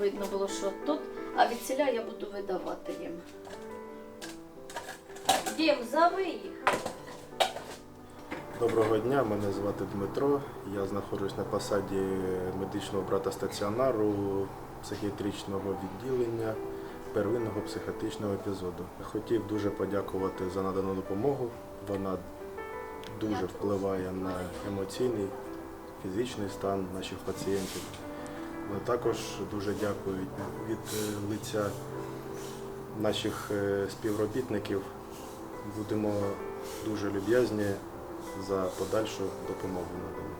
видно було, що тут, а від ціля я буду видавати їм. Дім, зови їх. Доброго дня, мене звати Дмитро. Я знаходжусь на посаді медичного брата стаціонару психіатричного відділення первинного психіатричного епізоду. Хотів дуже подякувати за надану допомогу. Вона дуже впливає на емоційний, фізичний стан наших пацієнтів. Також дуже дякую від е, лиця наших е, співробітників. Будемо дуже люб'язні за подальшу допомогу надану.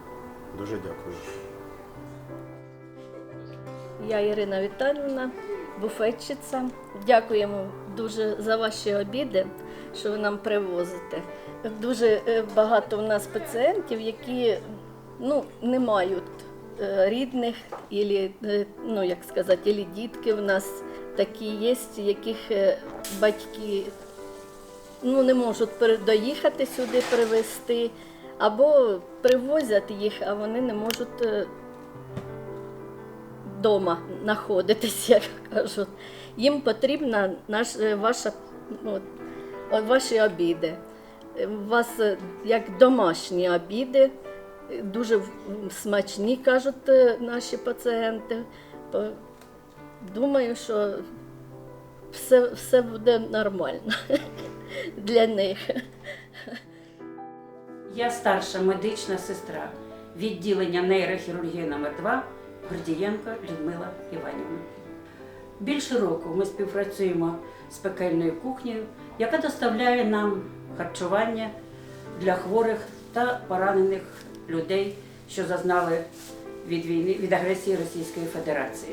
Дуже дякую. Я Ірина Віталіївна, буфетчиця. Дякуємо дуже за ваші обіди, що ви нам привозите. Дуже е, багато у нас пацієнтів, які ну, не мають рідних, ілі, е, ну, як сказати, ілі дітки в нас такі є, яких е, батьки ну, не можуть доїхати сюди привезти, або привозять їх, а вони не можуть е, вдома знаходитись, як кажуть. Їм потрібна наш, е, ваша, ну, ваші обіди. Е, У вас е, як домашні обіди, е, дуже смачні, кажуть е, наші пацієнти. Думаю, що все, все буде нормально для них. Я старша медична сестра відділення нейрохірургії номер 2 Гордієнко Людмила Іванівна. Більше року ми співпрацюємо з пекельною кухнею, яка доставляє нам харчування для хворих та поранених людей, що зазнали від війни від агресії Російської Федерації.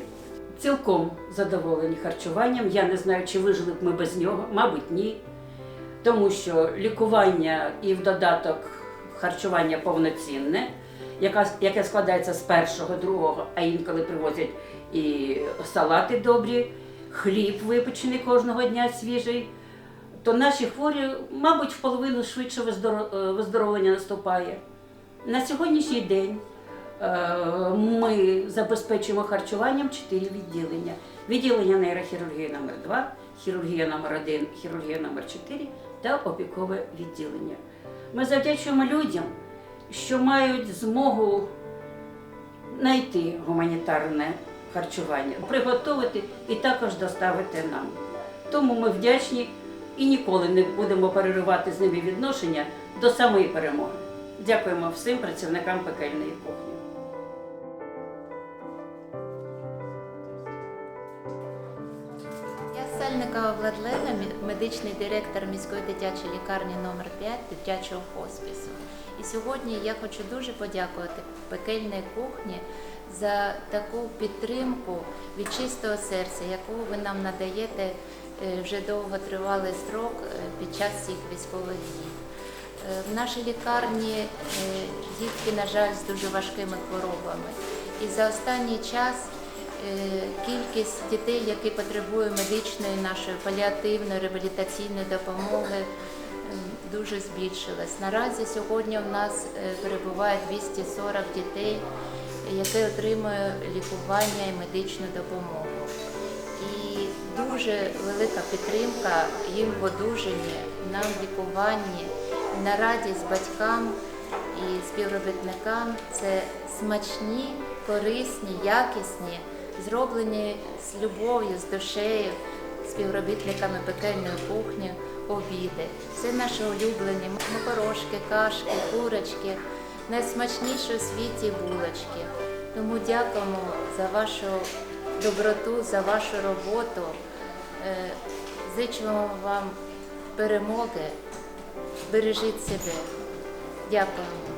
Цілком задоволені харчуванням. Я не знаю, чи вижили б ми без нього, мабуть, ні тому що лікування і в додаток харчування повноцінне, яке складається з першого, другого, а інколи привозять і салати добрі, хліб випечений кожного дня свіжий, то наші хворі, мабуть, в половину швидше виздоровлення наступає. На сьогоднішній день е, ми забезпечуємо харчуванням чотири відділення: відділення нейрохірургії номер 2 хірургія номер 1 хірургія номер 4 та опікове відділення. Ми завдячуємо людям, що мають змогу знайти гуманітарне харчування, приготувати і також доставити нам. Тому ми вдячні і ніколи не будемо переривати з ними відношення до самої перемоги. Дякуємо всім працівникам пекельної кухні. Я Сальникова Владлена, медичний директор міської дитячої лікарні номер 5 дитячого хоспісу. І сьогодні я хочу дуже подякувати пекельній кухні за таку підтримку від чистого серця, яку ви нам надаєте е, вже довготривалий строк е, під час цих військових дій. Е, В нашій лікарні е, дітки, на жаль, з дуже важкими хворобами. І за останній час е, кількість дітей, які потребують медичної нашої паліативної реабілітаційної допомоги, дуже збільшилась. Наразі сьогодні в нас е, перебуває 240 дітей, які отримують лікування і медичну допомогу. І дуже велика підтримка їм в одужанні, нам в лікуванні, на радість батькам і співробітникам це смачні, корисні, якісні, зроблені з любов'ю, з душею, співробітниками пекельної кухні, обіди. Це наші улюблені макарошки, кашки, курочки, найсмачніші у світі булочки. Тому дякуємо за вашу доброту, за вашу роботу. Е, Зичимо вам перемоги. Бережіть себе. Дякуємо.